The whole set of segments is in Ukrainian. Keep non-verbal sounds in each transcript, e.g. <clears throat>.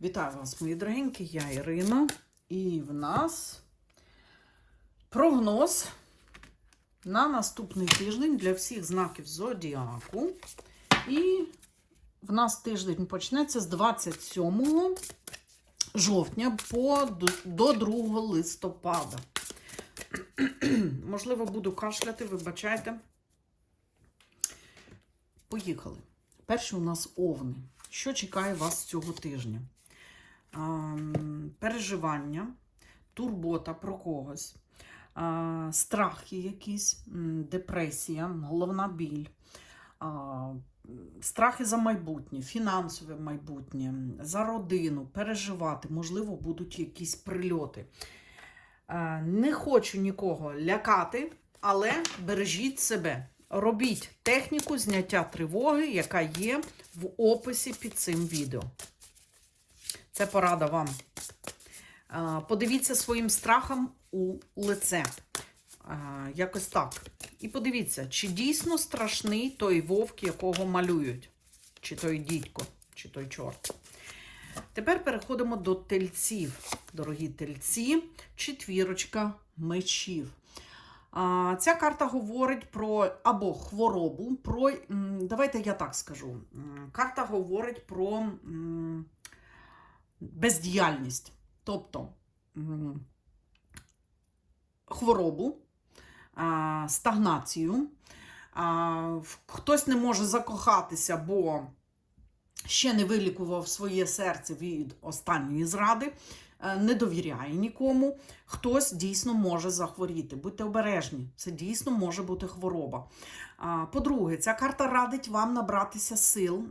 Вітаю вас, мої дорогенькі, я Ірина, і в нас прогноз на наступний тиждень для всіх знаків Зодіаку. І в нас тиждень почнеться з 27 жовтня по, до 2 листопада. <clears throat> Можливо, буду кашляти, вибачайте. Поїхали. Перші у нас овни. Що чекає вас цього тижня? Переживання, турбота про когось, страхи якісь, депресія, головна біль, страхи за майбутнє, фінансове майбутнє, за родину, переживати, можливо, будуть якісь прильоти. Не хочу нікого лякати, але бережіть себе. Робіть техніку зняття тривоги, яка є в описі під цим відео. Це порада вам. Подивіться своїм страхам у лице. Якось так. І подивіться, чи дійсно страшний той вовк, якого малюють, чи той дідько, чи той чорт. Тепер переходимо до тельців. Дорогі тельці, четвірочка мечів. Ця карта говорить про або хворобу, про. Давайте я так скажу. Карта говорить про бездіяльність. Тобто хворобу, стагнацію. Хтось не може закохатися, бо ще не вилікував своє серце від останньої зради, не довіряє нікому. Хтось дійсно може захворіти. Будьте обережні, це дійсно може бути хвороба. По-друге, ця карта радить вам набратися сил,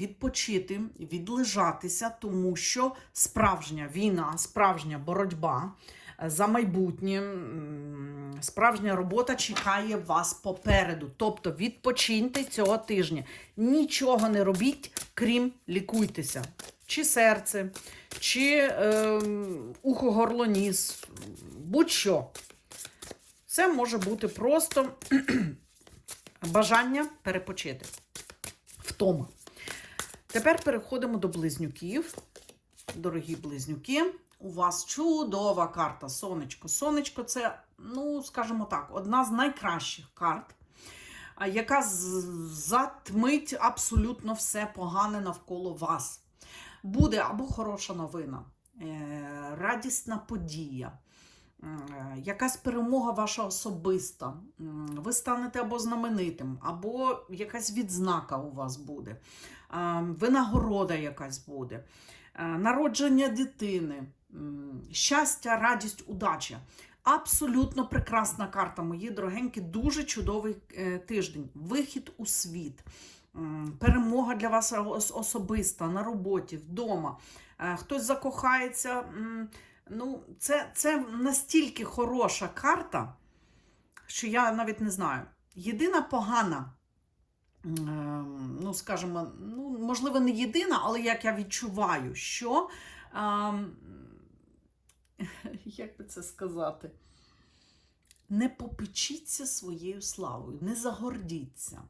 відпочити, відлежатися, тому що справжня війна, справжня боротьба е, за майбутнє, справжня робота чекає вас попереду. Тобто відпочиньте цього тижня. Нічого не робіть, крім лікуйтеся. Чи серце, чи е, ухо горло ніс, будь-що. Це може бути просто <clears throat> бажання перепочити. Втома. Тепер переходимо до близнюків. Дорогі близнюки, у вас чудова карта Сонечко. Сонечко це, ну, скажімо так, одна з найкращих карт, яка затмить абсолютно все погане навколо вас. Буде або хороша новина, е, радісна подія. Е, Якась перемога ваша особиста. Ви станете або знаменитим, або якась відзнака у вас буде, винагорода якась буде, е, народження дитини, щастя, радість, удача. Абсолютно прекрасна карта, мої дорогенькі, дуже чудовий тиждень. Вихід у світ, перемога для вас особиста на роботі, вдома. Е, Хтось закохається. Ну, це, це настільки хороша карта, що я навіть не знаю. Єдина погана, ем, ну, скажімо, ну, можливо, не єдина, але як я відчуваю, що, <laughs> як би це сказати, не попечіться своєю славою, не загордіться.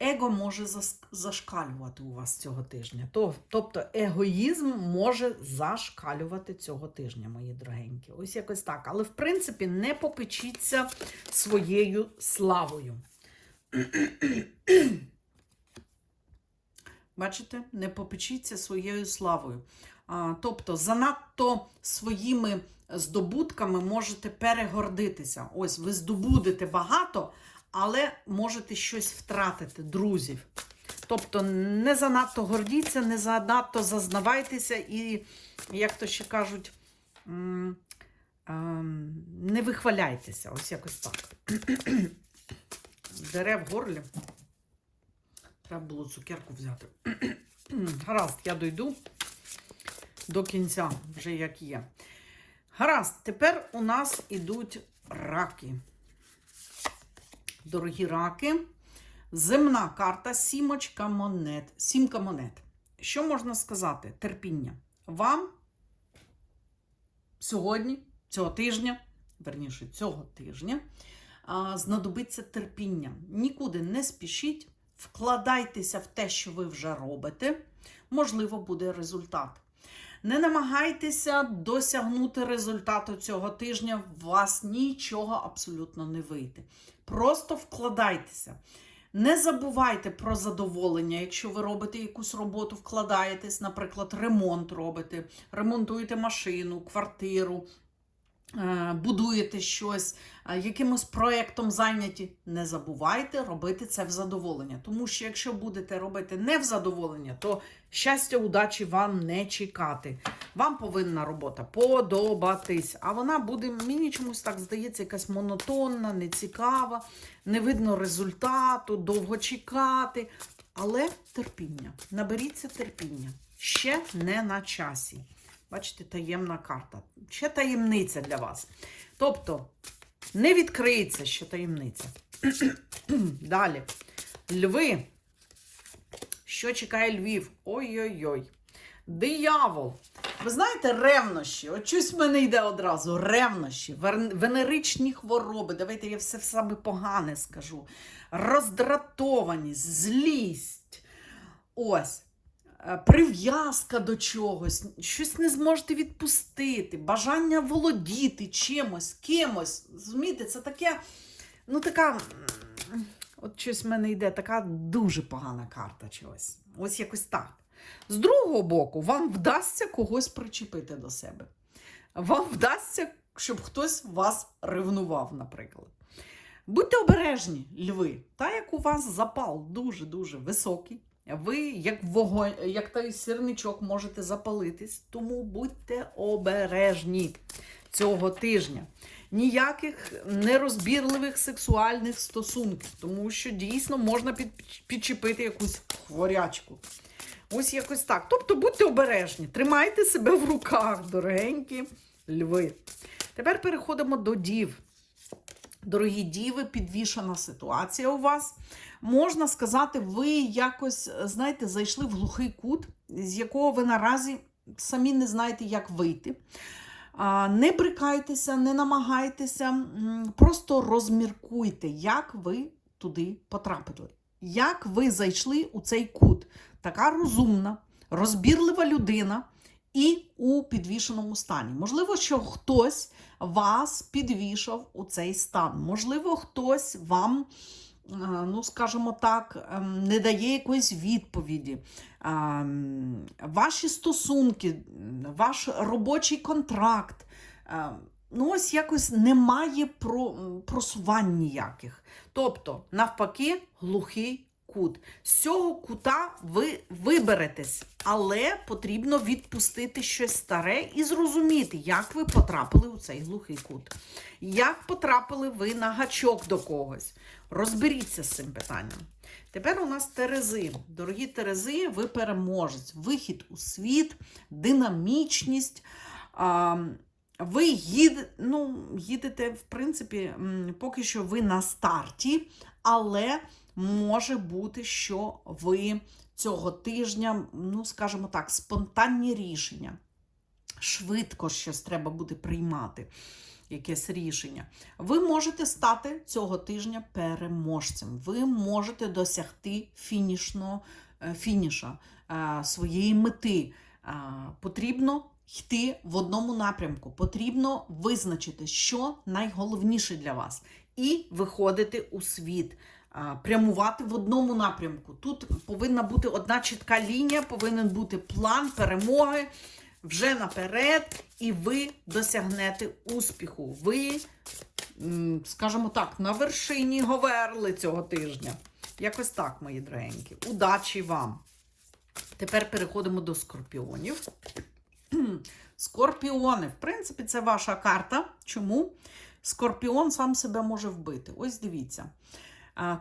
Его може зашкалювати у вас цього тижня. Тобто егоїзм може зашкалювати цього тижня, мої дорогенькі. Ось якось так. Але в принципі не попечіться своєю славою. Бачите, не попечіться своєю славою. А, тобто, занадто своїми здобутками можете перегордитися. Ось ви здобудете багато, але можете щось втратити, друзів. Тобто, не занадто гордіться, не занадто зазнавайтеся і, як то ще кажуть, ем, не вихваляйтеся. Ось якось так. <clears throat> Дере в горлі. Треба було цукерку взяти. <clears throat> Гаразд, я дойду до кінця, вже як є. Гаразд, тепер у нас ідуть раки. Дорогі раки. Земна карта, сімочка монет. Сімка монет. Що можна сказати? Терпіння. Вам сьогодні, цього тижня, верніше, цього тижня, знадобиться терпіння. Нікуди не спішіть, вкладайтеся в те, що ви вже робите. можливо, буде результат. Не намагайтеся досягнути результату цього тижня, у вас нічого абсолютно не вийде. Просто вкладайтеся. Не забувайте про задоволення, якщо ви робите якусь роботу, вкладаєтесь, наприклад, ремонт робите, ремонтуєте машину, квартиру, будуєте щось, е, якимось проєктом зайняті. Не забувайте робити це в задоволення. Тому що якщо будете робити не в задоволення, то щастя, удачі вам не чекати. Вам повинна робота подобатись, а вона буде, мені чомусь так здається, якась монотонна, нецікава, не видно результату, довго чекати. Але терпіння. Наберіться терпіння. Ще не на часі. Бачите, таємна карта. Ще таємниця для вас. Тобто, не відкриється ще таємниця. <clears throat> Далі. Льви. Що чекає Львів? Ой-ой-ой. Диявол. Ви знаєте, ревнощі. От щось в мене йде одразу. Ревнощі, венеричні хвороби. Давайте я все саме погане скажу. Роздратованість, злість. Ось. Е, Прив'язка до чогось, щось не зможете відпустити, бажання володіти чимось, кимось. Розумієте, це таке, ну така. От щось в мене йде така дуже погана карта чогось. Ось якось так. З другого боку, вам вдасться когось причепити до себе. Вам вдасться, щоб хтось вас ревнував, наприклад. Будьте обережні, льви, та як у вас запал дуже-дуже високий. Ви, як вогонь, як той сірничок, можете запалитись, тому будьте обережні цього тижня. Ніяких нерозбірливих сексуальних стосунків, тому що дійсно можна під, підчепити якусь хворячку. Ось якось так. Тобто будьте обережні, тримайте себе в руках, дорогенькі льви. Тепер переходимо до дів. Дорогі діви, підвішена ситуація у вас. Можна сказати, ви якось, знаєте, зайшли в глухий кут, з якого ви наразі самі не знаєте, як вийти. Не брикайтеся, не намагайтеся, просто розміркуйте, як ви туди потрапили. Як ви зайшли у цей кут. Така розумна, розбірлива людина і у підвішеному стані. Можливо, що хтось вас підвішав у цей стан. Можливо, хтось вам, е, ну скажімо так, ем, не дає якоїсь відповіді. Ем, Ваші стосунки, ваш робочий контракт. ем, Ну, ось якось немає про, просувань ніяких. Тобто, навпаки, глухий кут. З цього кута ви виберетесь, але потрібно відпустити щось старе і зрозуміти, як ви потрапили у цей глухий кут. Як потрапили ви на гачок до когось. Розберіться з цим питанням. Тепер у нас Терези. Дорогі Терези, ви переможець. Вихід у світ, динамічність. А, ви їд, ну, їдете, в принципі, поки що ви на старті, але може бути, що ви цього тижня, ну, скажімо так, спонтанні рішення. Швидко щось треба буде приймати, якесь рішення. Ви можете стати цього тижня переможцем. Ви можете досягти фінішного, е, фініша е, своєї мети. Е, Потрібно йти в одному напрямку. Потрібно визначити, що найголовніше для вас, і виходити у світ. Прямувати в одному напрямку. Тут повинна бути одна чітка лінія, повинен бути план перемоги вже наперед, і ви досягнете успіху. Ви, скажімо так, на вершині говерли цього тижня. Якось так, мої дорогенькі. Удачі вам! Тепер переходимо до скорпіонів. <clears throat> Скорпіони, в принципі, це ваша карта. Чому? Скорпіон сам себе може вбити. Ось дивіться.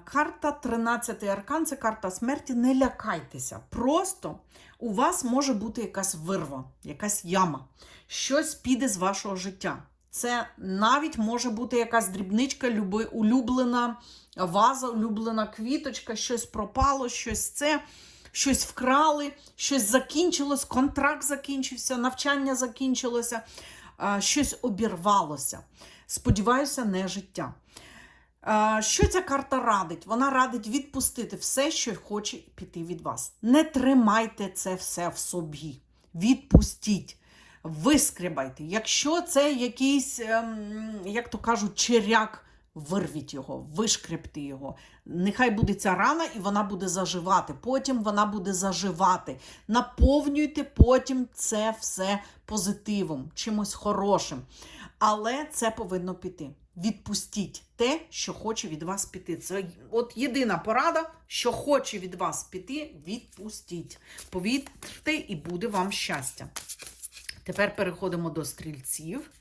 Карта 13 аркан це карта смерті. Не лякайтеся. Просто у вас може бути якась вирва, якась яма. Щось піде з вашого життя. Це навіть може бути якась дрібничка, улюблена ваза, улюблена квіточка, щось пропало, щось це, щось вкрали, щось закінчилось, контракт закінчився, навчання закінчилося, щось обірвалося. Сподіваюся, не життя. Що ця карта радить? Вона радить відпустити все, що хоче піти від вас. Не тримайте це все в собі. Відпустіть, вискрібайте. Якщо це якийсь, ем, як то кажуть, черяк, вирвіть його, вишкребти його. Нехай буде ця рана, і вона буде заживати. Потім вона буде заживати. Наповнюйте потім це все позитивом, чимось хорошим. Але це повинно піти. Відпустіть те, що хоче від вас піти. Це от єдина порада, що хоче від вас піти, відпустіть. Повірте, і буде вам щастя. Тепер переходимо до стрільців.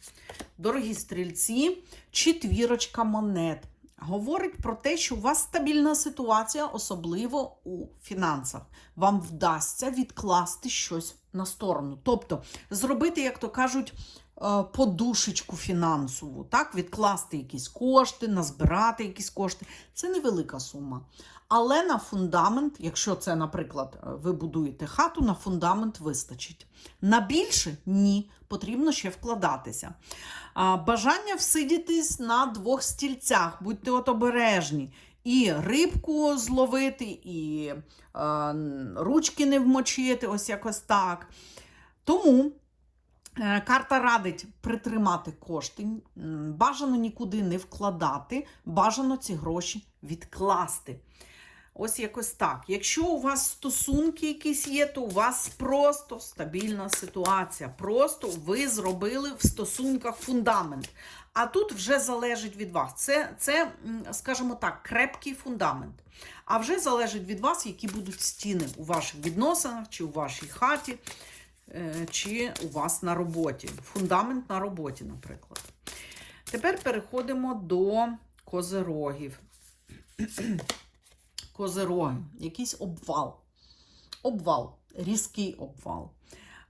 Дорогі стрільці, четвірочка монет. Говорить про те, що у вас стабільна ситуація, особливо у фінансах. Вам вдасться відкласти щось на сторону. Тобто зробити, як то кажуть, подушечку фінансову, так, відкласти якісь кошти, назбирати якісь кошти. Це невелика сума. Але на фундамент, якщо це, наприклад, е, ви будуєте хату, на фундамент вистачить. На більше ні, потрібно ще вкладатися. Бажання всидітись на двох стільцях, будьте от обережні. І рибку зловити, і е, ручки не вмочити, ось якось так. Тому Е, Карта радить притримати кошти, бажано нікуди не вкладати, бажано ці гроші відкласти. Ось якось так. Якщо у вас стосунки якісь є, то у вас просто стабільна ситуація. Просто ви зробили в стосунках фундамент. А тут вже залежить від вас. Це, це скажімо так, крепкий фундамент. А вже залежить від вас, які будуть стіни у ваших відносинах чи у вашій хаті е, чи у вас на роботі. Фундамент на роботі, наприклад. Тепер переходимо до козерогів. <clears throat> Козероги, якийсь обвал. Обвал, різкий обвал.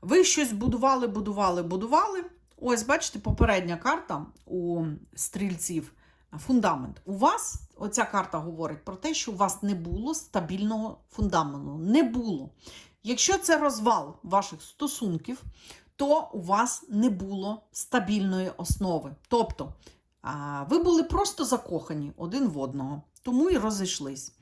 Ви щось будували, будували, будували. Ось, бачите, попередня карта у стрільців фундамент. У вас оця карта говорить про те, що у вас не було стабільного фундаменту. Не було. Якщо це розвал ваших стосунків, то у вас не було стабільної основи. Тобто ви були просто закохані один в одного, тому і розійшлись.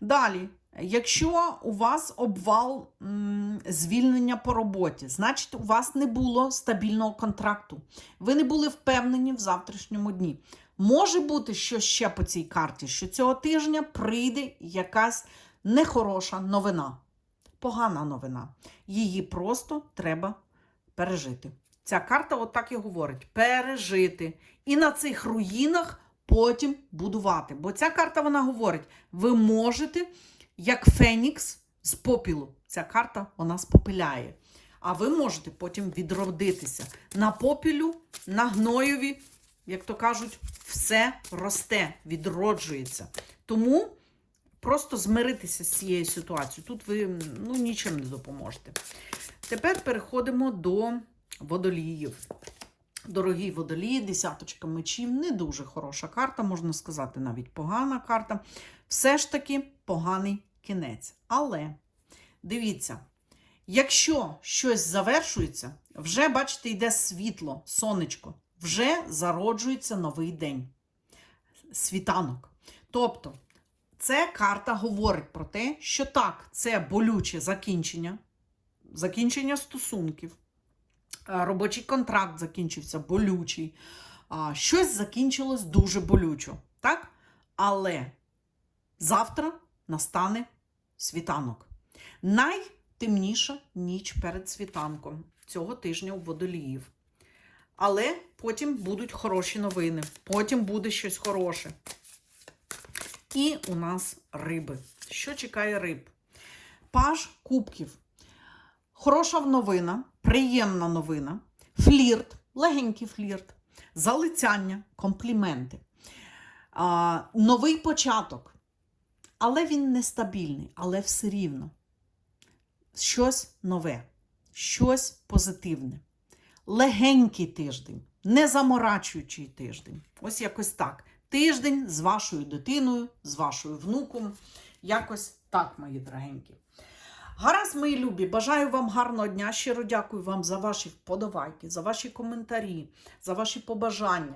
Далі, якщо у вас обвал м, звільнення по роботі, значить у вас не було стабільного контракту. Ви не були впевнені в завтрашньому дні. Може бути, що ще по цій карті, що цього тижня прийде якась нехороша новина погана новина. Її просто треба пережити. Ця карта отак і говорить: пережити. І на цих руїнах потім будувати. Бо ця карта вона говорить: ви можете, як Фенікс з попілу. Ця карта вона спопиляє. А ви можете потім відродитися. На попілю, на гноєві, як то кажуть, все росте, відроджується. Тому просто змиритися з цією ситуацією. Тут ви ну, нічим не допоможете. Тепер переходимо до водоліїв. Дорогі водолії, десяточка мечів, не дуже хороша карта, можна сказати, навіть погана карта. Все ж таки поганий кінець. Але дивіться, якщо щось завершується, вже, бачите, йде світло, сонечко, вже зароджується новий день. Світанок. Тобто, це карта говорить про те, що так, це болюче закінчення, закінчення стосунків. Е, Робочий контракт закінчився болючий. Щось закінчилось дуже болючо. Так? Але завтра настане світанок. Найтемніша ніч перед світанком цього тижня у водоліїв. Але потім будуть хороші новини, потім буде щось хороше. І у нас риби. Що чекає риб? Паж кубків. Хороша новина, приємна новина, флірт, легенький флірт, залицяння, компліменти. А, новий початок. Але він нестабільний, але все рівно. Щось нове, щось позитивне. Легенький тиждень, не заморачуючий тиждень. Ось якось так. Тиждень з вашою дитиною, з вашою внуком. Якось так, мої дорогенькі. Гаразд, мої любі, бажаю вам гарного дня. Щиро дякую вам за ваші вподобайки, за ваші коментарі, за ваші побажання.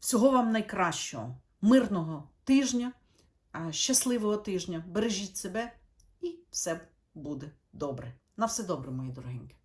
Всього вам найкращого, мирного тижня, щасливого тижня. Бережіть себе і все буде добре. На все добре, мої дорогенькі.